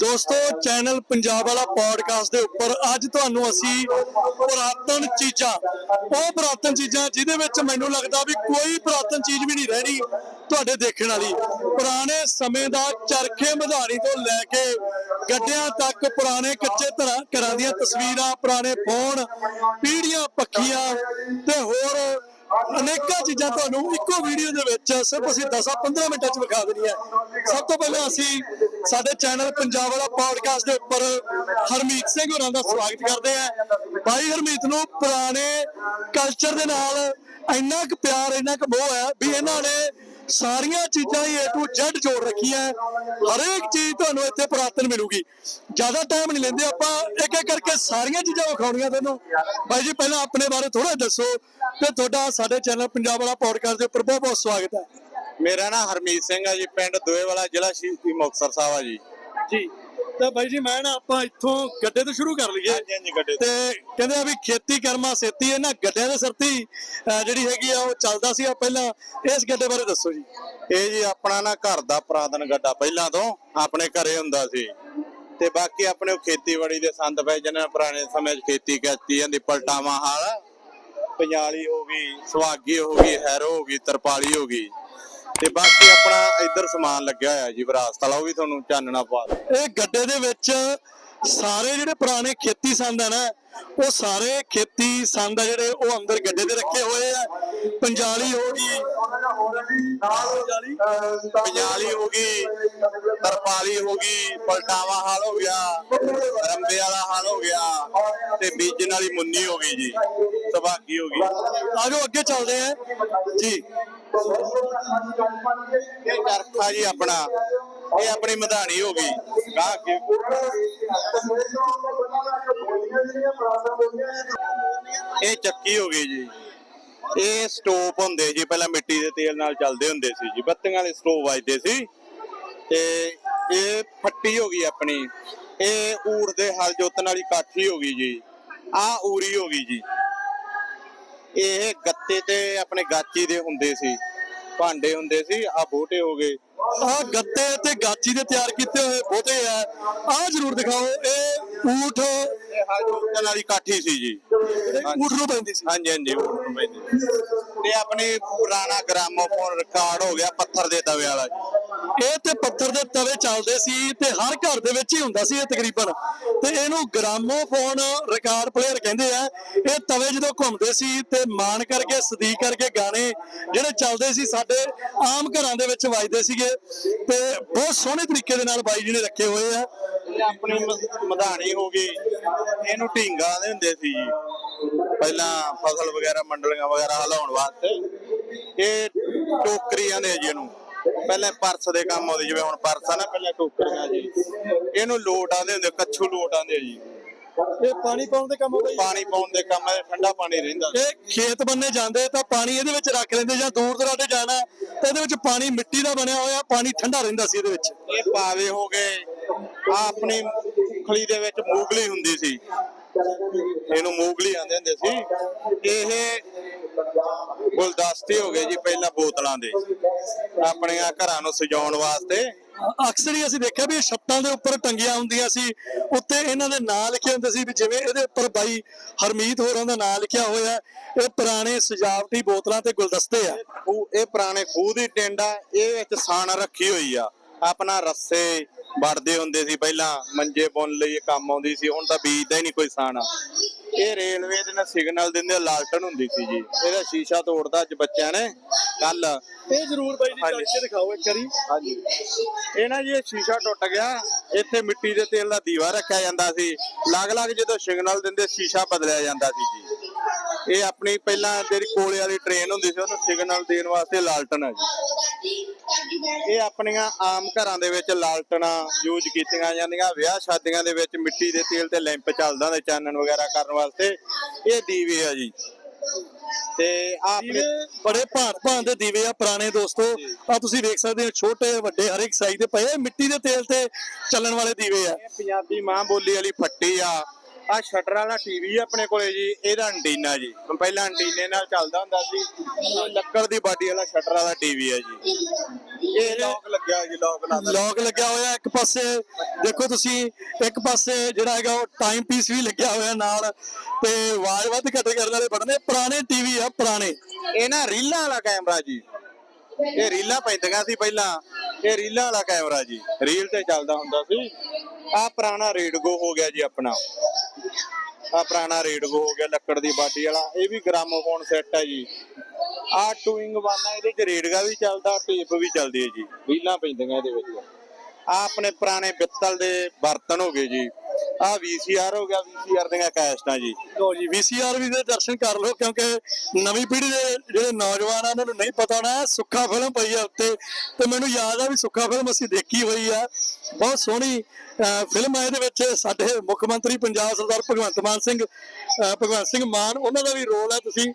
ਦੋਸਤੋ ਚੈਨਲ ਪੰਜਾਬ ਵਾਲਾ ਪੋਡਕਾਸਟ ਦੇ ਉੱਪਰ ਅੱਜ ਤੁਹਾਨੂੰ ਅਸੀਂ ਪੁਰਾਤਨ ਚੀਜ਼ਾਂ, ਉਹ ਪੁਰਾਤਨ ਚੀਜ਼ਾਂ ਜਿਹਦੇ ਵਿੱਚ ਮੈਨੂੰ ਲੱਗਦਾ ਵੀ ਕੋਈ ਪੁਰਾਤਨ ਚੀਜ਼ ਵੀ ਨਹੀਂ ਰਹਿਣੀ ਤੁਹਾਡੇ ਦੇਖਣ ਵਾਲੀ। ਪੁਰਾਣੇ ਸਮੇਂ ਦਾ ਚਰਖੇ ਮਧਾਰੀ ਤੋਂ ਲੈ ਕੇ ਗੱਡਿਆਂ ਤੱਕ ਪੁਰਾਣੇ ਕੱਚੇ ਘਰਾਂ ਘਰਾਂ ਦੀਆਂ ਤਸਵੀਰਾਂ, ਪੁਰਾਣੇ ਫੋਨ, ਪੀੜੀਆਂ, ਪੱਖੀਆਂ ਤੇ ਹੋਰ ਅਨੇਕਾਂ ਚੀਜ਼ਾਂ ਤੁਹਾਨੂੰ ਇੱਕੋ ਵੀਡੀਓ ਦੇ ਵਿੱਚ ਸਿਰਫ ਅਸੀਂ 10-15 ਮਿੰਟਾਂ 'ਚ ਵਿਖਾ ਦੇਣੀਆਂ। ਸਭ ਤੋਂ ਪਹਿਲਾਂ ਅਸੀਂ ਸਾਡੇ ਚੈਨਲ ਪੰਜਾਬ ਵਾਲਾ ਪੋਡਕਾਸਟ ਦੇ ਉੱਪਰ ਹਰਮੀਤ ਸਿੰਘ ਹੋਰਾਂ ਦਾ ਸਵਾਗਤ ਕਰਦੇ ਹਾਂ ਭਾਈ ਹਰਮੀਤ ਨੂੰ ਪੁਰਾਣੇ ਕਲਚਰ ਦੇ ਨਾਲ ਇੰਨਾ ਕੁ ਪਿਆਰ, ਇੰਨਾ ਕੁ ਮੋਹ ਹੈ ਵੀ ਇਹਨਾਂ ਨੇ ਸਾਰੀਆਂ ਚੀਜ਼ਾਂ ਹੀ A to Z ਜੋੜ ਰੱਖੀਆਂ। ਹੈ। ਹਰੇਕ ਚੀਜ਼ ਤੁਹਾਨੂੰ ਇੱਥੇ ਪੁਰਾਤਨ ਮਿਲੂਗੀ। ਜ਼ਿਆਦਾ ਟਾਈਮ ਨਹੀਂ ਲੈਂਦੇ ਆਪਾਂ। ਇੱਕ ਇੱਕ ਕਰਕੇ ਸਾਰੀਆਂ ਚੀਜ਼ਾਂ ਵਿਖਾਉਣੀਆਂ ਤੁਹਾਨੂੰ। ਬਾਈ ਜੀ, ਪਹਿਲਾਂ ਆਪਣੇ ਬਾਰੇ ਥੋੜਾ ਦੱਸੋ ਤੇ ਤੁਹਾਡਾ ਸਾਡੇ ਚੈਨਲ ਪੰਜਾਬ ਵਾਲਾ ਪੋਡਕਾਸਟ ਦੇ ਉੱਪਰ ਬਹੁਤ ਬਹੁਤ ਸਵਾਗਤ ਹੈ। ਮੇਰਾ ਨਾਮ ਹਰਮੀਤ ਸਿੰਘ ਆ ਜੀ ਪਿੰਡ ਦੋਏਵਾਲਾ ਜ਼ਿਲ੍ਹਾ ਸ਼ਹੀਦੀ ਮੁਕਤਸਰ ਸਾਹਿਬ ਆ ਜੀ। ਜੀ ਤੇ ਬਾਈ ਜੀ ਮੈਂ ਨਾ ਆਪਾਂ ਇੱਥੋਂ ਗੱਡੇ ਤੋਂ ਸ਼ੁਰੂ ਕਰ ਲਈਏ। ਹਾਂਜੀ ਹਾਂਜੀ ਗੱਡੇ ਤੇ। ਕਹਿੰਦੇ ਆ ਵੀ ਖੇਤੀ ਕਰਮਾ ਸੇਤੀ ਇਹਨਾਂ ਗੱਡਿਆਂ ਦੇ ਸਿਰ ਤੇ ਹੀ, ਅਹ ਜਿਹੜੀ ਹੈਗੀ ਆ ਉਹ ਚੱਲਦਾ ਸੀ ਆ ਪਹਿਲਾਂ। ਇਸ ਗੱਡੇ ਬਾਰੇ ਦੱਸੋ ਜੀ। ਇਹ ਜੀ ਆਪਣਾ ਨਾ ਘਰ ਦਾ ਪੁਰਾਤਨ ਗੱਡਾ ਪਹਿਲਾਂ ਤੋਂ ਆਪਣੇ ਘਰੇ ਹੁੰਦਾ ਸੀ। ਤੇ ਬਾਕੀ ਆਪਣੇ ਖੇਤੀਬਾੜੀ ਦੇ ਸੰਦ ਪਏ ਜਿਹਨਾਂ ਨੇ ਪੁਰਾਣੇ ਸਮੇਂ 'ਚ ਖੇਤੀ ਕੀਤੀ ਜਾਂਦੀ ਪਲਟਾਵਾਂ ਹਾਲ। ਪੰਜਾਲੀ ਹੋ ਗਈ ਸੁਹਾਗੀ ਹੋ ਗਈ ਹੈਰੋ ਹੋ ਗਈ ਤਰਪਾਲੀ ਹੋ ਗਈ। ਤੇ ਬਾਕੀ ਆਪਣਾ ਇੱਧਰ ਸਮਾਨ ਲੱਗਿਆ ਹੋਇਆ ਜੀ, ਵਿਰਾਸਤ ਵਾਲਾ, ਉਹ ਵੀ ਤੁਹਾਨੂੰ ਚਾਨਣਾ ਪਾ ਇਹ ਗੱਡੇ ਦੇ ਵਿੱਚ ਸਾਰੇ ਜਿਹੜੇ ਪੁਰਾਣੇ ਖੇਤੀ ਸੰਦ ਆ ਨਾ ਉਹ ਸਾਰੇ ਖੇਤੀ ਸੰਦ ਆ ਜਿਹੜੇ ਉਹ ਅੰਦਰ ਗੱਡੇ ਦੇ ਰੱਖੇ ਹੋਏ ਆ। ਪੰਜਾਲੀ ਹੋ ਗਈ, ਪੰਜਾਲੀ ਹੋ ਗਈ, ਤਰਪਾਲੀ ਹੋ ਗਈ, ਪਲਟਾਵਾ ਹਾਲ ਹੋ ਗਿਆ, ਰੰਬੇ ਵਾਲਾ ਹਾਲ ਹੋ ਗਿਆ ਤੇ ਬੀਜਣ ਵਾਲੀ ਮੁੰਨੀ ਹੋ ਗਈ ਜੀ, ਸੁਭਾਗੀ ਹੋ ਗਈ। ਆਜੋ ਅੱਗੇ ਚੱਲਦੇ ਆ। ਜੀ। ਇਹ ਚਰਖਾ ਜੀ ਆਪਣਾ। ਇਹ ਆਪਣੀ ਮਧਾਣੀ ਹੋ ਗਈ। ਗਾਹ ਅੱਗੇ। ਇਹ ਚੱਕੀ ਹੋ ਗਈ ਜੀ। ਇਹ ਸਟੋਪ ਹੁੰਦੇ ਜੀ, ਪਹਿਲਾਂ ਮਿੱਟੀ ਦੇ ਤੇਲ ਨਾਲ ਚੱਲਦੇ ਹੁੰਦੇ ਸੀ ਜੀ। ਬੱਤੀਆਂ ਵਾਲੇ ਸਟੋਪ ਵੱਜਦੇ ਸੀ। ਤੇ ਇਹ ਫੱਟੀ ਹੋ ਗਈ ਆਪਣੀ। ਇਹ ਊੜ ਦੇ ਹਲ ਜੋਤਨ ਵਾਲੀ ਕਾਠੀ ਹੋ ਗਈ ਜੀ। ਆ ਊਰੀ ਹੋ ਗਈ ਜੀ। ਇਹ ਗੱਤੇ ਤੇ ਆਪਣੇ ਗਾਚੀ ਦੇ ਹੁੰਦੇ ਸੀ। ਭਾਂਡੇ ਹੁੰਦੇ ਸੀ, ਆ ਬੋਟੇ ਹੋ ਗਏ। ਆਹ ਗੱਤੇ ਤੇ ਗਾਚੀ ਦੇ ਤਿਆਰ ਕੀਤੇ ਹੋਏ ਬਹੁਤੇ ਆ। ਆਹ ਜ਼ਰੂਰ ਦਿਖਾਓ ਇਹ ਊਠ ਇਹ ਵਾਲੀ ਕਾਠੀ ਸੀ ਜੀ। ਊਠ ਨੂੰ ਪੈਂਦੀ ਸੀ। ਹਾਂਜੀ ਹਾਂਜੀ ਊਠ ਨੂੰ ਪੈਂਦੀ ਸੀ। ਤੇ ਆਪਣੇ ਪੁਰਾਣਾ ਗ੍ਰਾਮੋਫੋਨ ਰਿਕਾਰਡ ਹੋ ਗਿਆ ਪੱਥਰ ਦੇ ਤਵੇ ਵਾਲਾ ਜੀ। ਇਹ ਤੇ ਪੱਥਰ ਦੇ ਤਵੇ ਚੱਲਦੇ ਸੀ ਤੇ ਹਰ ਘਰ ਦੇ ਵਿੱਚ ਹੀ ਹੁੰਦਾ ਸੀ ਇਹ ਤਕਰੀਬਨ। ਤੇ ਇਹਨੂੰ ਗ੍ਰਾਮੋਫੋਨ ਰਿਕਾਰਡ ਪਲੇਅਰ ਕਹਿੰਦੇ ਆ ਇਹ ਤਵੇ ਜਦੋਂ ਘੁੰਮਦੇ ਸੀ ਤੇ ਮਾਣ ਕਰਕੇ ਸਦੀਕ ਕਰਕੇ ਗਾਣੇ ਜਿਹੜੇ ਚੱਲਦੇ ਸੀ ਸਾਡੇ ਆਮ ਘਰਾਂ ਦੇ ਵਿੱਚ ਵੱਜਦੇ ਸੀਗੇ। ਤੇ ਬਹੁਤ ਸੋਹਣੇ ਤਰੀਕੇ ਦੇ ਨਾਲ ਬਾਈ ਜੀ ਨੇ ਰੱਖੇ ਹੋਏ ਆ। ਆਪਣੀ ਮਧਾਣੀ ਹੋ ਗਈ। ਇਹਨੂੰ ਢੀਂਗਾ ਦੇ ਹੁੰਦੇ ਸੀ ਜੀ। ਪਹਿਲਾਂ ਫਸਲ ਵਗੈਰਾ ਮੰਡਲੀਆਂ ਵਗੈਰਾ ਹਲਾਉਣ ਵਾਸਤੇ। ਇਹ ਟੋਕਰੀਆਂ ਦੇ ਜੀ ਇਹਨੂੰ। ਪਹਿਲਾਂ ਪਰਸ ਦੇ ਕੰਮ ਆਉਂਦੇ ਜਿਵੇਂ ਹੁਣ ਪਰਸ ਆ ਨਾ ਪਹਿਲਾਂ ਟੋਕਰੀਆਂ ਜੀ। ਇਹਨੂੰ ਲੋਟ ਆਂਦੇ ਹੁੰਦੇ ਕੱਛੂ ਲੋਟ ਆਂਦੇ ਜੀ। ਇਹ ਪਾਣੀ ਪਾਉਣ ਦੇ ਕੰਮ ਆਉਂਦਾ ਪਾਣੀ ਪਾਉਣ ਦੇ ਕੰਮ ਇਹ ਠੰਡਾ ਪਾਣੀ ਰਹਿੰਦਾ। ਇਹ ਖੇਤ ਬੰਨੇ ਜਾਂਦੇ ਤਾਂ ਪਾਣੀ ਇਹਦੇ ਵਿੱਚ ਰੱਖ ਲੈਂਦੇ ਜਾਂ ਦੂਰ ਦਰਾਡੇ ਜਾਣਾ ਤਾਂ ਇਹਦੇ ਵਿੱਚ ਪਾਣੀ ਮਿੱਟੀ ਦਾ ਬਣਿਆ ਹੋਇਆ ਪਾਣੀ ਠੰਡਾ ਰਹਿੰਦਾ ਸੀ ਇਹਦੇ ਵਿੱਚ। ਇਹ ਪਾਵੇ ਹੋ ਗਏ। ਆ ਆਪਣੀ ਖਲੀ ਦੇ ਵਿੱਚ ਮੂਗਲੀ ਹੁੰਦੀ ਸੀ। ਇਹਨੂੰ ਮੂਗਲੀ ਆਂਦੇ ਹੁੰਦੇ ਸੀ। ਇਹ ਗੁਲਦਸਤੇ ਹੋ ਗਏ ਜੀ ਪਹਿਲਾਂ ਬੋਤਲਾਂ ਦੇ। ਆਪਣੀਆਂ ਘਰਾਂ ਨੂੰ ਸਜਾਉਣ ਵਾਸਤੇ। ਅਕਸਰ ਹੀ ਅਸੀਂ ਦੇਖਿਆ ਵੀ ਛੱਤਾਂ ਦੇ ਉੱਪਰ ਟੰਗੀਆਂ ਹੁੰਦੀਆਂ ਸੀ। ਉੱਤੇ ਇਹਨਾਂ ਦੇ ਨਾਂ ਲਿਖੇ ਹੁੰਦੇ ਸੀ ਵੀ ਜਿਵੇਂ ਇਹਦੇ ਉੱਪਰ ਬਾਈ ਹਰਮੀਤ ਹੋਰਾਂ ਦਾ ਨਾਂ ਲਿਖਿਆ ਹੋਇਆ। ਇਹ ਪੁਰਾਣੇ ਸਜਾਵਟੀ ਬੋਤਲਾਂ ਤੇ ਗੁਲਦਸਤੇ ਆ। ਖੂਹ- ਇਹ ਪੁਰਾਣੇ ਖੂਹ ਦੀ ਟਿੰਡਾ ਇਹ ਵਿੱਚ ਸਾਣ ਰੱਖੀ ਹੋਈ ਆ। ਆਪਣਾ ਰੱਸੇ ਵੜਦੇ ਹੁੰਦੇ ਸੀ ਪਹਿਲਾਂ ਮੰਜੇ ਬੁਣ ਲਈ ਕੰਮ ਆਉਂਦੀ ਸੀ ਹੁਣ ਤਾਂ ਬੀਜਦਾ ਹੀ ਨਹੀਂ ਕੋਈ ਸਾਣ। ਇਹ ਰੇਲਵੇ ਦੇ ਨਾਲ ਸਿਗਨਲ ਦਿੰਦੇ ਲਾਲਟਨ ਹੁੰਦੀ ਸੀ ਜੀ। ਇਹਦਾ ਸ਼ੀਸ਼ਾ ਤੋੜਦਾ ਅੱਜ ਬੱਚਿਆਂ ਨੇ ਕੱਲ। ਇਹ ਜ਼ਰੂਰ ਬਾਈ ਜੀ। ਚੱਕ ਕੇ ਦਿਖਾਓ ਇੱਕ ਵਾਰੀ। ਹਾਂਜੀ। ਇਹ ਨਾ ਜੀ ਇਹ ਸ਼ੀਸ਼ਾ ਟੁੱਟ ਗਿਆ। ਇੱਥੇ ਮਿੱਟੀ ਦੇ ਤੇਲ ਦਾ ਦੀਵਾ ਰੱਖਿਆ ਜਾਂਦਾ ਸੀ। ਲੱਗ ਲੱਗ ਜਦੋਂ ਸਿਗਨਲ ਦਿੰਦੇ ਸ਼ੀਸ਼ਾ ਬਦਲਿਆ ਜਾਂਦਾ ਸੀ ਜੀ। ਇਹ ਆਪਣੀ ਪਹਿਲਾਂ ਜਿਹੜੀ ਕੋਲੇ ਵਾਲੀ ਟ੍ਰੇਨ ਹੁੰਦੀ ਸੀ ਉਹਨੂੰ ਸਿਗਨਲ ਦੇਣ ਵਾਸਤੇ ਲਾਲਟਨ ਹੈ ਜੀ। ਇਹ ਆਪਣੀਆਂ ਆਮ ਘਰਾਂ ਦੇ ਵਿੱਚ ਲਾਲਟਣਾ ਯੂਜ਼ ਕੀਤੀਆਂ ਜਾਂਦੀਆਂ ਵਿਆਹ ਸ਼ਾਦੀਆਂ ਦੇ ਵਿੱਚ ਮਿੱਟੀ ਦੇ ਤੇਲ ਤੇ ਲੈਂਪ ਚੱਲਦਾ ਹੁੰਦਾ ਚਾਨਣ ਵਗੈਰਾ ਕਰਨ ਵਾਸਤੇ। ਇਹ ਦੀਵੇ ਆ ਜੀ। ਤੇ ਆਪਣੇ ਬੜੇ ਭਾਂਤ ਭਾਂਤ ਦੇ ਦੀਵੇ ਆ ਪੁਰਾਣੇ ਦੋਸਤੋ। ਆ ਤੁਸੀਂ ਵੇਖ ਸਕਦੇ ਹੋ ਛੋਟੇ ਵੱਡੇ ਹਰ ਇੱਕ ਸਾਈਜ਼ ਦੇ ਪਏ। ਮਿੱਟੀ ਦੇ ਤੇਲ ਤੇ ਚੱਲਣ ਵਾਲੇ ਦੀਵੇ ਆ। ਪੰਜਾਬੀ ਮਾਂ ਬੋਲੀ ਵਾਲੀ ਫੱਟੀ ਆ। ਆ ਸ਼ਟਰ ਵਾਲਾ ਟੀਵੀ ਆਪਣੇ ਕੋਲੇ ਜੀ ਇਹਦਾ ਐਂਟੀਨਾ ਜੀ। ਪਹਿਲਾਂ ਐਂਟੀਨੇ ਨਾਲ ਚੱਲਦਾ ਹੁੰਦਾ ਸੀ ਇਹ ਲੱਕੜ ਦੀ ਬਾਡੀ ਵਾਲਾ ਸ਼ਟਰ ਵਾਲਾ ਟੀਵੀ ਹੈ ਜੀ। ਇਹ ਲੌਕ ਲੱਗਿਆ ਜੀ ਲੌਕ ਨਾਲ ਲੌਕ ਲੱਗਿਆ ਹੋਇਆ ਇੱਕ ਪਾਸੇ ਦੇਖੋ ਤੁਸੀਂ ਇੱਕ ਪਾਸੇ ਜਿਹੜਾ ਹੈਗਾ ਉਹ ਟਾਈਮ ਪੀਸ ਵੀ ਲੱਗਿਆ ਹੋਇਆ ਨਾਲ ਤੇ ਆਵਾਜ਼ ਵੱਧ ਘੱਟ ਕਰਨ ਵਾਲੇ ਬਟਨੇ ਪੁਰਾਣੇ ਟੀਵੀ ਆ ਪੁਰਾਣੇ। ਇਹ ਨਾ ਰੀਲਾਂ ਵਾਲਾ ਕੈਮਰਾ ਜੀ। ਇਹ ਰੀਲਾਂ ਪੈਂਦੀਆਂ ਸੀ ਪਹਿਲਾਂ। ਇਹ ਰੀਲਾਂ ਵਾਲਾ ਕੈਮਰਾ ਜੀ। ਰੀਲ ਤੇ ਚੱਲਦਾ ਹੁੰਦਾ ਸੀ। ਆ ਪੁਰਾਣਾ ਰੇਡਗੋ ਹੋ ਗਿਆ ਜੀ ਆਪਣਾ। ਆ ਪੁਰਾਣਾ ਰੇਡਗੋ ਹੋ ਗਿਆ ਲੱਕੜ ਦੀ ਬਾਡੀ ਵਾਲਾ। ਇਹ ਵੀ ਗ੍ਰਾਮੋਫੋਨ ਸੈੱਟ ਹੈ ਜੀ। ਆ ਟੂਇੰਗ ਵਾਨਾ ਇਹਦੇ ਚ ਰੇਡਗਾ ਵੀ ਚੱਲਦਾ ਟੇਪ ਵੀ ਚੱਲਦੀ ਹੈ ਜੀ। ਰੀਲਾਂ ਪੈਂਦੀਆਂ ਇਹਦੇ ਵਿੱਚ। ਆ ਆਪਣੇ ਪੁਰਾਣੇ ਪਿੱਤਲ ਦੇ ਬਰਤਨ ਹੋ ਗਏ ਜੀ। ਆ VCR ਹੋ ਗਿਆ VCR ਦੀਆਂ ਕੈਸਟਾਂ ਜੀ। ਲੋ ਜੀ VCR ਵੀ ਦੇ ਦਰਸ਼ਨ ਕਰ ਲਓ ਕਿਉਂਕਿ ਨਵੀਂ ਪੀੜ੍ਹੀ ਦੇ ਜਿਹੜੇ ਨੌਜਵਾਨ ਆ ਉਹਨਾਂ ਨੂੰ ਨਹੀਂ ਪਤਾ ਹੋਣਾ ਸੁੱਖਾ ਫਿਲਮ ਪਈ ਆ ਉੱਤੇ। ਤੇ ਮੈਨੂੰ ਯਾਦ ਆ ਵੀ ਸੁੱਖਾ ਫਿਲਮ ਅਸੀਂ ਦੇਖੀ ਹੋਈ ਆ। ਬਹੁਤ ਸੋਹਣੀ ਅਹ, ਫਿਲਮ ਆ ਇਹਦੇ ਵਿੱਚ ਸਾਡੇ ਮੁੱਖ ਮੰਤਰੀ ਪੰਜਾਬ ਸਰਦਾਰ ਭਗਵੰਤ ਮਾਨ ਸਿੰਘ ਭਗਵੰਤ ਸਿੰਘ ਮਾਨ ਉਹਨਾਂ ਦਾ ਵੀ ਰੋਲ ਆ ਤੁਸੀਂ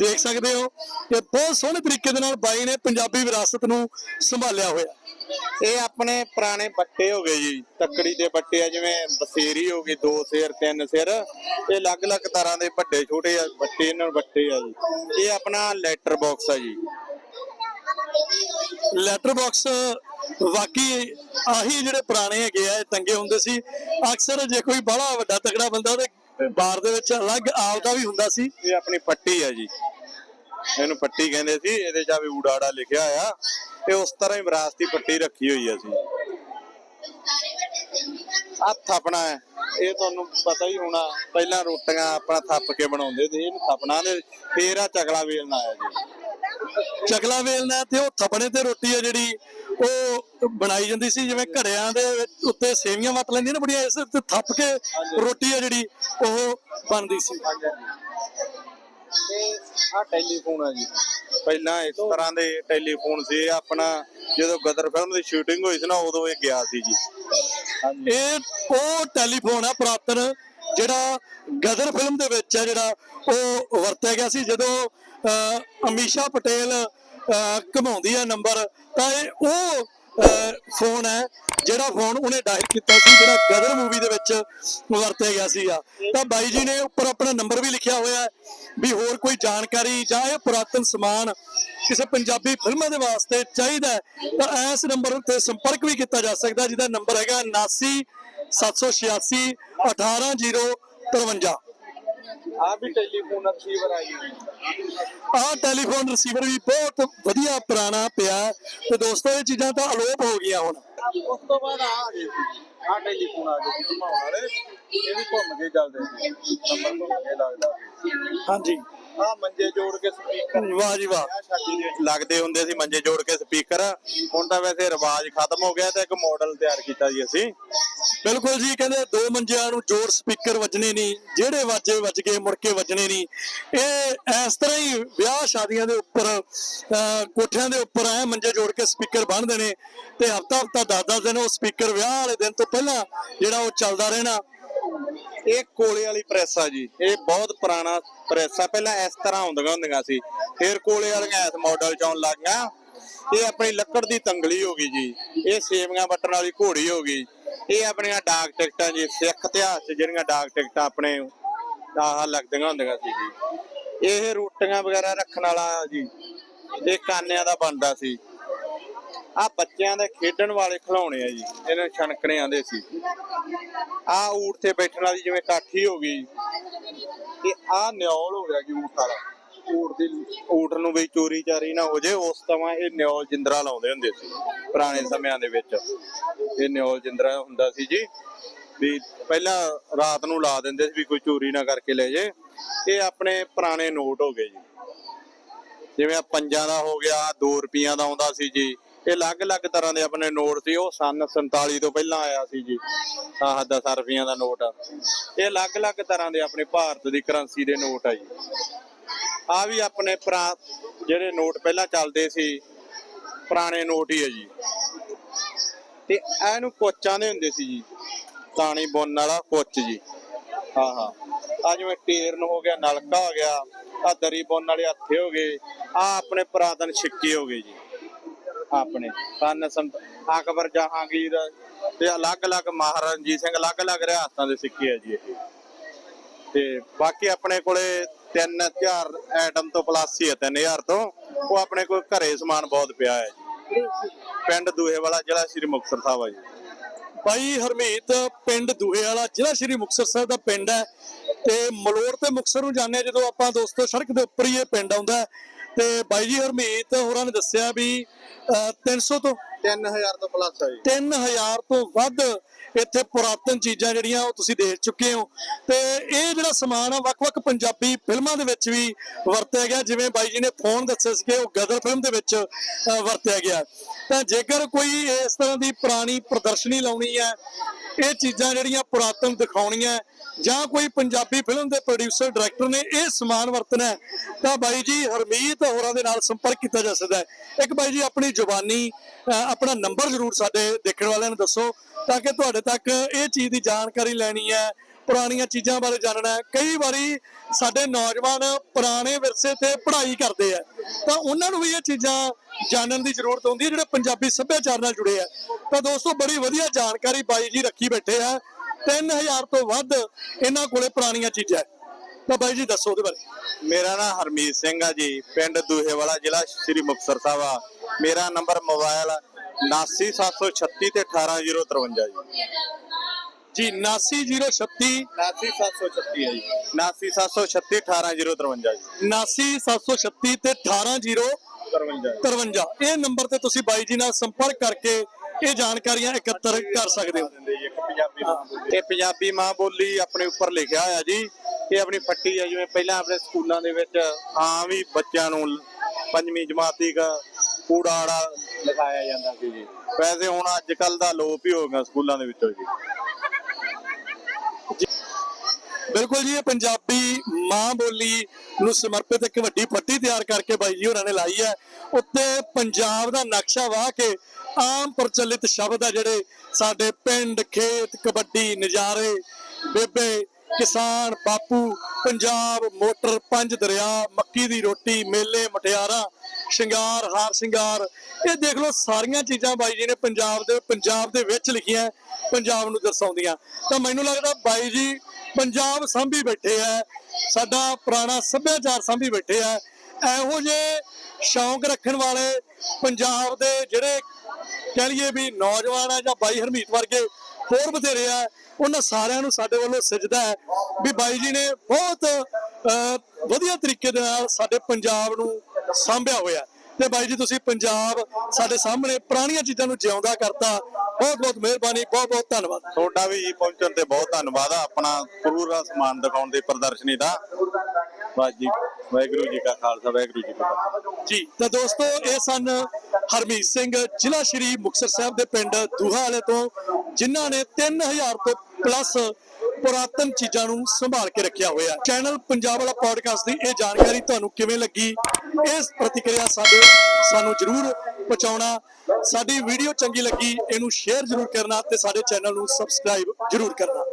ਦੇਖ ਸਕਦੇ ਹੋ ਕਿ ਬਹੁਤ ਸੋਹਣੇ ਤਰੀਕੇ ਦੇ ਨਾਲ ਬਾਈ ਨੇ ਪੰਜਾਬੀ ਵਿਰਾਸਤ ਨੂੰ ਸੰਭਾਲਿਆ ਹੋਇਆ। ਇਹ ਆਪਣੇ ਪੁਰਾਣੇ ਬੱਟੇ ਹੋ ਗਏ ਜੀ ਤੱਕੜੀ ਦੇ ਬੱਟੇ ਆ ਜਿਵੇਂ ਬਸੇਰੀ ਹੋ ਗਈ ਦੋ ਸਿਰ ਤਿੰਨ ਸਿਰ। ਇਹ ਅਲੱਗ-ਅਲੱਗ ਤਰ੍ਹਾਂ ਦੇ ਵੱਡੇ ਛੋਟੇ ਆ ਬੱਟੇ ਇਹਨਾਂ ਨੂੰ ਬੱਟੇ ਆ ਜੀ। ਇਹ ਆਪਣਾ ਲੈਟਰ ਬਾਕਸ ਆ ਜੀ। ਲੈਟਰ ਬਾਕਸ ਵਾਕਈ ਆਹੀ ਜਿਹੜੇ ਪੁਰਾਣੇ ਹੈਗੇ ਆ ਇਹ ਤੰਗੇ ਹੁੰਦੇ ਸੀ। ਅਕਸਰ ਜੇ ਕੋਈ ਬੜਾ ਵੱਡਾ ਤਕੜਾ ਬੰਦਾ ਉਹਦੇ ਬਾਰ ਦੇ ਵਿੱਚ ਅਲੱਗ ਆਪਦਾ ਵੀ ਹੁੰਦਾ ਸੀ। ਇਹ ਆਪਣੀ ਪੱਟੀ ਆ ਜੀ। ਇਹਨੂੰ ਪੱਟੀ ਕਹਿੰਦੇ ਸੀ। ਇਹਦੇ 'ਚ ਵੀ ਊੜਾੜਾ ਲਿਖਿਆ ਆ ਤੇ ਉਸ ਤਰ੍ਹਾਂ ਹੀ ਵਿਰਾਸਤੀ ਪੱਟੀ ਰੱਖੀ ਹੋਈ ਹੈ ਸੀ ਆ ਥਾਪਣਾ ਹੈ। ਇਹ ਤੁਹਾਨੂੰ ਪਤਾ ਹੀ ਹੋਣਾ। ਪਹਿਲਾਂ ਰੋਟੀਆਂ ਆਪਣਾ ਥੱਪ ਕੇ ਬਣਾਉਂਦੇ ਸੀ। ਇਹਨੂੰ ਥਾਪਣਾ ਦੇ ਫੇਰ ਆ ਚਕਲਾ ਵੇਲਣਾ ਆਇਆ ਜੀ। ਚਕਲਾ ਵੇਲਣਾ ਤੇ ਉਹ ਥਪਣੇ ਤੇ ਰੋਟੀ ਹੈ ਜਿਹੜੀ। ਉਹ ਬਣਾਈ ਜਾਂਦੀ ਸੀ ਜਿਵੇਂ ਘੜਿਆਂ ਦੇ ਉੱਤੇ ਸੇਵੀਆਂ ਵੱਟ ਲੈਂਦੀਆਂ ਨੇ ਬੜੀਆਂ ਇਸ ਤੇ ਥੱਪ ਕੇ ਰੋਟੀ ਆ ਜਿਹੜੀ ਉਹ ਬਣਦੀ ਸੀ। ਤੇ ਆ ਟੈਲੀਫੋਨ ਆ ਜੀ। ਪਹਿਲਾਂ ਇਸ ਤਰ੍ਹਾਂ ਦੇ ਟੈਲੀਫੋਨ ਸੀ ਆਪਣਾ ਜਦੋਂ ਗਦਰ ਫਿਲਮ ਦੀ ਸ਼ੂਟਿੰਗ ਹੋਈ ਸੀ ਨਾ ਉਦੋਂ ਇਹ ਗਿਆ ਸੀ ਜੀ। ਇਹ ਉਹ ਟੈਲੀਫੋਨ ਆ ਪੁਰਾਤਨ ਜਿਹੜਾ ਗਦਰ ਫਿਲਮ ਦੇ ਵਿੱਚ ਹੈ ਜਿਹੜਾ ਉਹ ਵਰਤਿਆ ਗਿਆ ਸੀ ਜਦੋਂ ਅਮੀਸ਼ਾ ਪਟੇਲ ਘਮਾਉਂਦੀ ਹੈ ਨੰਬਰ ਤਾਂ ਇਹ ਉਹ ਫੋਨ ਹੈ, ਜਿਹੜਾ ਫੋਨ ਉਹਨੇ ਡਾਇਲ ਕੀਤਾ ਸੀ, ਜਿਹੜਾ ਗਦਰ ਮੂਵੀ ਦੇ ਵਿੱਚ ਵਰਤਿਆ ਗਿਆ ਸੀਗਾ ਤਾਂ ਬਾਈ ਜੀ ਨੇ ਉੱਪਰ ਆਪਣਾ ਨੰਬਰ ਵੀ ਲਿਖਿਆ ਹੋਇਆ ਹੈ ਵੀ ਹੋਰ ਕੋਈ ਜਾਣਕਾਰੀ ਜਾਂ ਇਹ ਪੁਰਾਤਨ ਸਮਾਨ ਕਿਸੇ ਪੰਜਾਬੀ ਫਿਲਮਾਂ ਦੇ ਵਾਸਤੇ ਚਾਹੀਦਾ ਤਾਂ ਇਸ ਨੰਬਰ ਉੱਤੇ ਸੰਪਰਕ ਵੀ ਕੀਤਾ ਜਾ ਸਕਦਾ, ਜਿਹਦਾ ਨੰਬਰ ਹੈਗਾ 79 786 18053 ਆ ਵੀ ਟੈਲੀਫੋਨ ਰਿਸੀਵਰ ਆ ਜੀ। ਆਹ ਟੈਲੀਫੋਨ ਰਿਸੀਵਰ ਵੀ ਬਹੁਤ ਵਧੀਆ ਪੁਰਾਣਾ ਪਿਆ ਹੈ ਤੇ ਦੋਸਤੋ ਇਹ ਚੀਜ਼ਾਂ ਤਾਂ ਅਲੋਪ ਹੋ ਗਈਆਂ ਹੁਣ। ਉਸ ਤੋਂ ਬਾਅਦ ਆ ਆ ਗਏ ਆ ਟੈਲੀਫੋਨ ਆ ਗਏ ਘੁਮਾਉਣ ਵਾਲੇ। ਇਹ ਵੀ ਘੁੰਮ ਕੇ ਚੱਲਦੇ ਸੀ। ਨੰਬਰ ਘੁੰਮ ਕੇ ਲੱਗਦਾ ਹਾਂਜੀ। ਆ ਮੰਜੇ ਜੋੜ ਕੇ ਸਪੀਕਰ ਵਾਹ ਜੀ ਵਾਹ। ਵਿਆਹ ਸ਼ਾਦੀ ਦੇ ਵਿੱਚ। ਲੱਗਦੇ ਹੁੰਦੇ ਸੀ ਮੰਜੇ ਜੋੜ ਕੇ ਸਪੀਕਰ। ਹੁਣ ਤਾਂ ਵੈਸੇ ਰਿਵਾਜ ਖਤਮ ਹੋ ਗਿਆ ਤੇ ਇੱਕ ਮਾਡਲ ਤਿਆਰ ਕੀਤਾ ਜੀ ਅਸੀਂ। ਬਿਲਕੁਲ ਜੀ ਕਹਿੰਦੇ ਦੋ ਮੰਜਿਆਂ ਨੂੰ ਜੋੜ ਸਪੀਕਰ ਵੱਜਣੇ ਨਹੀਂ ਜਿਹੜੇ ਵਾਜੇ ਵੱਜ ਗਏ ਮੁੜ ਕੇ ਵੱਜਣੇ ਨਹੀਂ। ਇਹ ਇਸ ਤਰ੍ਹਾਂ ਹੀ ਵਿਆਹ ਸ਼ਾਦੀਆਂ ਦੇ ਉੱਪਰ ਕੋਠਿਆਂ ਦੇ ਉੱਪਰ ਐ ਮੰਜੇ ਜੋੜ ਕੇ ਸਪੀਕਰ ਬੰਨ੍ਹਦੇ ਨੇ ਤੇ ਹਫਤਾ ਹਫਤਾ 10-10 ਦਿਨ ਉਹ ਸਪੀਕਰ ਵਿਆਹ ਵਾਲੇ ਦਿਨ ਤੋਂ ਪਹਿਲਾਂ ਜਿਹੜਾ ਉਹ ਚੱਲਦਾ ਰਹਿਣਾ। ਇਹ ਕੋਲੇ ਵਾਲੀ ਪ੍ਰੈਸ ਆ ਜੀ। ਇਹ ਬਹੁਤ ਪੁਰਾਣਾ ਪ੍ਰੈਸ ਆ। ਪਹਿਲਾਂ ਇਸ ਤਰ੍ਹਾਂ ਹੁੰਦੀਆਂ ਹੁੰਦੀਆਂ ਸੀ। ਫਿਰ ਕੋਲੇ ਵਾਲੀਆਂ ਇਸ ਮਾਡਲ ਚ ਆਉਣ ਲੱਗੀਆਂ। ਇਹ ਆਪਣੀ ਲੱਕੜ ਦੀ ਤੰਗਲੀ ਹੋ ਗਈ ਜੀ। ਇਹ ਸੇਵੀਆਂ ਵੱਟਣ ਵਾਲੀ ਘੋੜੀ ਹੋ ਗਈ। ਇਹ ਆਪਣੀਆਂ ਡਾਕ ਟਿਕਟਾਂ ਜੀ। ਸਿੱਖ ਇਤਿਹਾਸ 'ਚ ਜਿਹੜੀਆਂ ਡਾਕ ਟਿਕਟਾਂ ਆਪਣੇ ਆਹ ਲੱਗਦੀਆਂ ਹੁੰਦੀਆਂ ਸੀ ਜੀ। ਇਹ ਰੋਟੀਆਂ ਵਗੈਰਾ ਰੱਖਣ ਵਾਲਾ ਜੀ। ਇਹ ਕਾਨਿਆਂ ਦਾ ਬਣਦਾ ਸੀ। ਆ ਬੱਚਿਆਂ ਦੇ ਖੇਡਣ ਵਾਲੇ ਖਿਡੌਣੇ ਆ ਜੀ, ਇਹਨਾਂ ਛਣਕਣੇ ਆਂਦੇ ਸੀ। ਆ ਊਠ ਤੇ ਬੈਠਣ ਵਾਲੀ ਜਿਵੇਂ ਕਾਠੀ ਹੋ ਗਈ। ਤੇ ਆ ਨਿਉਲ ਹੋ ਗਿਆ ਜੀ ਊਠ ਵਾਲਾ। ਊਠ ਦੀ ਊਠ ਨੂੰ ਵੀ ਚੋਰੀ ਚਾਰੀ ਨਾ ਹੋ ਜੇ, ਉਸ ਤਰ੍ਹਾਂ ਇਹ ਨਿਉਲ ਜਿੰਦਰਾ ਲਾਉਂਦੇ ਹੁੰਦੇ ਸੀ, ਪੁਰਾਣੇ ਸਮਿਆਂ ਦੇ ਵਿੱਚ। ਇਹ ਨਿਉਲ ਜਿੰਦਰਾ ਹੁੰਦਾ ਸੀ ਜੀ, ਵੀ ਪਹਿਲਾਂ ਰਾਤ ਨੂੰ ਲਾ ਦਿੰਦੇ ਸੀ ਵੀ ਕੋਈ ਚੋਰੀ ਨਾ ਕਰਕੇ ਲੈ ਜੇ। ਇਹ ਆਪਣੇ ਪੁਰਾਣੇ ਨੋਟ ਹੋ ਗਏ ਜੀ। ਜਿਵੇਂ ਆ ਪੰਜਾਂ ਦਾ ਹੋ ਗਿਆ 2 ਰੁਪਈਆਂ ਦਾ ਆਉਂਦਾ ਸੀ ਜੀ। ਇਹ ਅਲੱਗ-ਅਲੱਗ ਤਰ੍ਹਾਂ ਦੇ ਆਪਣੇ ਨੋਟ ਸੀ, ਉਹ ਸਨ 47 ਤੋਂ ਪਹਿਲਾਂ ਆਇਆ ਸੀ ਜੀ। ਆਹ 10 ਰੁਪਈਆਂ ਦਾ ਨੋਟ ਇਹ ਅਲੱਗ-ਅਲੱਗ ਤਰ੍ਹਾਂ ਦੇ ਆਪਣੇ ਭਾਰਤ ਦੀ ਕਰੰਸੀ ਦੇ ਨੋਟ ਆ ਜੀ। ਆ ਵੀ ਆਪਣੇ ਜਿਹੜੇ ਨੋਟ ਪਹਿਲਾਂ ਚੱਲਦੇ ਸੀ, ਪੁਰਾਣੇ ਨੋਟ ਹੀ ਆ ਜੀ। ਤੇ ਇਹਨੂੰ ਕੋਚਾਂ ਦੇ ਹੁੰਦੇ ਸੀ ਜੀ। ਤਾਣੀ ਬੁੰਨ ਵਾਲਾ ਕੋਚ ਜੀ। ਹਾਂ ਹਾਂ ਆ ਜਿਵੇਂ ਟੇਰਨ ਹੋ ਗਿਆ, ਨਲਕਾ ਹੋ ਗਿਆ ਆ ਦਰੀ ਬੁੰਨ ਵਾਲੇ ਹੱਥੇ ਹੋ ਗਏ ਆ ਆਪਣੇ ਪੁਰਾਤਨ ਛਿੱਕੇ ਹੋ ਗਏ ਜੀ। ਆਪਣੇ ਸਨ ਅਕਬਰ ਜਹਾਂਗੀਰ ਤੇ ਅਲੱਗ-ਅਲੱਗ ਮਹਾਰਾਜਾ ਰਣਜੀਤ ਸਿੰਘ ਅਲੱਗ-ਅਲੱਗ ਰਿਆਸਤਾਂ ਦੇ ਸਿੱਕੇ ਆ ਜੀ ਇਹ। ਤੇ ਬਾਕੀ ਆਪਣੇ ਕੋਲੇ 3000 ਆਈਟਮ ਤੋਂ ਪਲੱਸ ਹੀ ਹੈ 3000 ਤੋਂ। ਉਹ ਆਪਣੇ ਕੋਲ ਘਰੇ ਸਮਾਨ ਬਹੁਤ ਪਿਆ ਹੈ ਜੀ। ਪਿੰਡ ਦੂਹੇ ਵਾਲਾ ਜ਼ਿਲ੍ਹਾ ਸ੍ਰੀ ਮੁਕਤਸਰ ਸਾਹਿਬ ਆ ਜੀ। ਬਾਈ ਹਰਮੀਤ, ਪਿੰਡ ਦੂਹੇ ਵਾਲਾ ਜ਼ਿਲ੍ਹਾ ਸ਼੍ਰੀ ਮੁਕਤਸਰ ਸਾਹਿਬ ਦਾ ਪਿੰਡ ਹੈ। ਤੇ ਮਲੋੜ ਤੇ ਮੁਕਤਸਰ ਨੂੰ ਜਾਂਦੇ ਹਾਂ ਜਦੋਂ ਆਪਾਂ ਦੋਸਤੋ, ਸੜਕ ਦੇ ਉੱਪਰ ਹੀ ਇਹ ਪਿੰਡ ਆਉਂਦਾ ਤੇ ਬਾਈ ਜੀ ਹਰਮੀਤ ਹੋਰਾਂ ਨੇ ਦੱਸਿਆ ਵੀ ਅਹ, 300 ਤੋਂ 3000 ਤੋਂ ਪਲੱਸ ਆ ਜੀ। 3000 ਤੋਂ ਵੱਧ ਇੱਥੇ ਪੁਰਾਤਨ ਚੀਜ਼ਾਂ ਜਿਹੜੀਆਂ ਉਹ ਤੁਸੀਂ ਦੇਖ ਚੁੱਕੇ ਹੋ। ਤੇ ਇਹ ਜਿਹੜਾ ਸਮਾਨ ਆ, ਵੱਖ-ਵੱਖ ਪੰਜਾਬੀ ਫਿਲਮਾਂ ਦੇ ਵਿੱਚ ਵੀ ਵਰਤਿਆ ਗਿਆ। ਜਿਵੇਂ ਬਾਈ ਜੀ ਨੇ ਫੋਨ ਦੱਸਿਆ ਸੀ ਕਿ ਉਹ ਗਦਰ ਫਿਲਮ ਦੇ ਵਿੱਚ ਵਰਤਿਆ ਗਿਆ। ਤਾਂ ਜੇਕਰ ਕੋਈ ਇਸ ਤਰ੍ਹਾਂ ਦੀ ਪੁਰਾਣੀ ਪ੍ਰਦਰਸ਼ਨੀ ਲਾਉਣੀ ਹੈ, ਇਹ ਚੀਜ਼ਾਂ ਜਿਹੜੀਆਂ ਪੁਰਾਤਨ ਦਿਖਾਉਣੀਆਂ, ਜਾਂ ਕੋਈ ਪੰਜਾਬੀ ਫਿਲਮ ਦੇ ਪ੍ਰੋਡਿਊਸਰ ਡਾਇਰੈਕਟਰ ਨੇ ਇਹ ਸਮਾਨ ਵਰਤਣਾ ਤਾਂ ਬਾਈ ਜੀ ਹਰਮੀਤ ਹੋਰਾਂ ਦੇ ਨਾਲ ਸੰਪਰਕ ਕੀਤਾ ਜਾ ਸਕਦਾ ਹੈ। ਇੱਕ ਬਾਈ ਜੀ, ਆਪਣੀ ਜ਼ੁਬਾਨੀ ਆਪਣਾ ਨੰਬਰ ਜ਼ਰੂਰ ਸਾਡੇ ਦੇਖਣ ਵਾਲਿਆਂ ਨੂੰ ਦੱਸੋ ਤਾਂ ਕਿ ਤੁਹਾਡੇ ਤੱਕ ਇਹ ਚੀਜ਼ ਦੀ ਜਾਣਕਾਰੀ ਲੈਣੀ ਹੈ, ਪੁਰਾਣੀਆਂ ਚੀਜ਼ਾਂ ਬਾਰੇ ਜਾਣਨਾ ਹੈ। ਕਈ ਵਾਰੀ ਸਾਡੇ ਨੌਜਵਾਨ ਪੁਰਾਣੇ ਵਿਰਸੇ ਤੇ ਪੜ੍ਹਾਈ ਕਰਦੇ ਆ, ਤਾਂ ਉਹਨਾਂ ਨੂੰ ਵੀ ਇਹ ਚੀਜ਼ਾਂ ਜਾਣਨ ਦੀ ਜ਼ਰੂਰਤ ਹੁੰਦੀ ਹੈ, ਜਿਹੜੇ ਪੰਜਾਬੀ ਸੱਭਿਆਚਾਰ ਨਾਲ ਜੁੜੇ ਆ। ਤਾਂ ਦੋਸਤੋ, ਬੜੀ ਵਧੀਆ ਜਾਣਕਾਰੀ ਬਾਈ ਜੀ ਰੱਖੀ ਬੈਠੇ ਆ। 3000 ਤੋਂ ਵੱਧ ਇਹਨਾਂ ਕੋਲੇ ਪੁਰਾਣੀਆਂ ਚੀਜ਼ਾਂ ਤਾਂ ਬਾਈ ਜੀ ਦੱਸੋ ਉਹਦੇ ਬਾਰੇ। ਮੇਰਾ ਨਾਮ ਹਰਮੀਤ ਸਿੰਘ ਆ ਜੀ, ਪਿੰਡ ਦੂਹੇ ਵਾਲਾ ਜ਼ਿਲ੍ਹਾ ਸ੍ਰੀ ਮੁਕਤਸਰ ਸਾਹਿਬ ਆ। ਮੇਰਾ ਨੰਬਰ ਮੋਬਾਈਲ 89736 ਤੇ 18053 ਜੀ। ਜੀ 79036 89736 ਹੈ ਜੀ। 89736 18053 ਜੀ। 79736 ਤੇ 180 53 53 ਇਹ ਨੰਬਰ ਤੇ ਤੁਸੀਂ ਬਾਈ ਜੀ ਨਾਲ ਸੰਪਰਕ ਕਰਕੇ ਇਹ ਜਾਣਕਾਰੀਆਂ ਇਕੱਤਰ ਕਰ ਸਕਦੇ ਹੋ। ਇਹ ਪੰਜਾਬੀ ਮਾਂ ਬੋਲੀ ਆਪਣੇ ਉੱਪਰ ਲਿਖਿਆ ਹੋਇਆ ਜੀ। ਇਹ ਆਪਣੀ ਫੱਟੀ ਹੈ ਜਿਵੇਂ ਪਹਿਲਾਂ ਆਪਣੇ ਸਕੂਲਾਂ ਦੇ ਵਿੱਚ ਆਮ ਹੀ ਬੱਚਿਆਂ ਨੂੰ ਪੰਜਵੀਂ ਜਮਾਤੀ ਦਾ ਕੂੜਾੜਾ ਲਿਖਾਇਆ ਜਾਂਦਾ ਸੀ ਜੀ। ਵੈਸੇ ਹੁਣ ਅੱਜ ਕੱਲ ਦਾ ਲੋਪ ਹੀ ਹੋ ਗਿਆ ਸਕੂਲਾਂ ਦੇ ਵਿੱਚੋਂ ਜੀ। ਬਿਲਕੁਲ ਜੀ, ਇਹ ਪੰਜਾਬੀ ਮਾਂ ਬੋਲੀ ਨੂੰ ਸਮਰਪਿਤ ਇੱਕ ਵੱਡੀ ਪੱਟੀ ਤਿਆਰ ਕਰਕੇ ਬਾਈ ਜੀ ਹੋਰਾਂ ਨੇ ਲਾਈ ਹੈ। ਉੱਤੇ ਪੰਜਾਬ ਦਾ ਨਕਸ਼ਾ ਵਾਹ ਕੇ ਆਮ ਪ੍ਰਚਲਿਤ ਸ਼ਬਦ ਆ ਜਿਹੜੇ ਸਾਡੇ ਪਿੰਡ, ਖੇਤ, ਕਬੱਡੀ, ਨਜ਼ਾਰੇ, ਬੇਬੇ ਕਿਸਾਨ ਬਾਪੂ, ਪੰਜਾਬ ਮੋਟਰ ਪੰਜ ਦਰਿਆ, ਮੱਕੀ ਦੀ ਰੋਟੀ, ਮੇਲੇ ਮਠਿਆਰਾਂ ਸ਼ਿੰਗਾਰ, ਹਾਰ ਸ਼ਿੰਗਾਰ। ਇਹ ਦੇਖ ਲਓ ਸਾਰੀਆਂ ਚੀਜ਼ਾਂ ਬਾਈ ਜੀ ਨੇ ਪੰਜਾਬ ਦੇ ਪੰਜਾਬ ਦੇ ਵਿੱਚ ਲਿਖੀਆਂ, ਪੰਜਾਬ ਨੂੰ ਦਰਸਾਉਂਦੀਆਂ। ਤਾਂ ਮੈਨੂੰ ਲੱਗਦਾ ਬਾਈ ਜੀ ਪੰਜਾਬ ਸਾਂਭੀ ਬੈਠੇ ਆ, ਸਾਡਾ ਪੁਰਾਣਾ ਸੱਭਿਆਚਾਰ ਸਾਂਭੀ ਬੈਠੇ ਆ। ਇਹੋ ਜਿਹੇ ਸ਼ੌਂਕ ਰੱਖਣ ਵਾਲੇ ਪੰਜਾਬ ਦੇ ਜਿਹੜੇ ਕਹਿ ਲਈਏ ਵੀ ਨੌਜਵਾਨ ਆ ਜਾਂ ਬਾਈ ਹਰਮੀਤ ਵਰਗੇ ਹੋਰ ਬਥੇਰੇ ਆ। ਉਹਨਾਂ ਸਾਰਿਆਂ ਨੂੰ ਸਾਡੇ ਵੱਲੋਂ ਸਜਦਾ ਹੈ ਵੀ ਬਾਈ ਜੀ ਨੇ ਬਹੁਤ ਵਧੀਆ ਤਰੀਕੇ ਦੇ ਨਾਲ ਸਾਡੇ ਪੰਜਾਬ ਨੂੰ ਸਾਂਭਿਆ ਹੋਇਆ ਤੇ ਬਾਈ ਜੀ ਤੁਸੀਂ ਪੰਜਾਬ ਸਾਡੇ ਸਾਹਮਣੇ ਪੁਰਾਣੀਆਂ ਚੀਜ਼ਾਂ ਨੂੰ ਜਿਉਂਦਾ ਕਰਤਾ। ਬਹੁਤ ਬਹੁਤ ਮਿਹਰਬਾਨੀ ਬਹੁਤ ਬਹੁਤ ਧੰਨਵਾਦ। ਤੁਹਾਡਾ ਵੀ ਜੀ ਪਹੁੰਚਣ ਤੇ ਬਹੁਤ ਧੰਨਵਾਦ ਆ ਆਪਣਾ ਪੂਰਾ ਸਮਾਨ ਦਿਖਾਉਣ ਦੀ ਪ੍ਰਦਰਸ਼ਨੀ ਦਾ। ਬਸ ਜੀ ਵਾਹਿਗੁਰੂ ਜੀ ਕਾ ਖਾਲਸਾ ਵਾਹਿਗੁਰੂ ਜੀ ਕੀ ਫਤਿਹ। ਜੀ ਤਾਂ ਦੋਸਤੋ ਇਹ ਸਨ ਹਰਮੀਤ ਸਿੰਘ, ਜ਼ਿਲ੍ਹਾ ਸ਼੍ਰੀ ਮੁਕਤਸਰ ਸਾਹਿਬ ਦੇ ਪਿੰਡ ਦੂਹਾ ਵਾਲੇ ਤੋਂ, ਜਿਨ੍ਹਾਂ ਨੇ 3000 ਤੋਂ ਪਲੱਸ ਪੁਰਾਤਨ ਚੀਜ਼ਾਂ ਨੂੰ ਸੰਭਾਲ ਕੇ ਰੱਖਿਆ ਹੋਇਆ ਚੈਨਲ ਪੰਜਾਬ ਵਾਲਾ ਪੋਡਕਾਸਟ ਦੀ ਇਹ ਜਾਣਕਾਰੀ ਤੁਹਾਨੂੰ ਕਿਵੇਂ ਲੱਗੀ? ਇਸ ਪ੍ਰਤੀਕਿਰਿਆ ਸਾਡੇ, ਸਾਨੂੰ ਜਰੂਰ ਪਹੁੰਚਾਉਣਾ। ਸਾਡੀ ਵੀਡੀਓ ਚੰਗੀ ਲੱਗੀ, ਇਹਨੂੰ ਸ਼ੇਅਰ ਜਰੂਰ ਕਰਨਾ ਤੇ ਸਾਡੇ ਚੈਨਲ ਨੂੰ ਸਬਸਕ੍ਰਾਈਬ ਜਰੂਰ ਕਰਨਾ।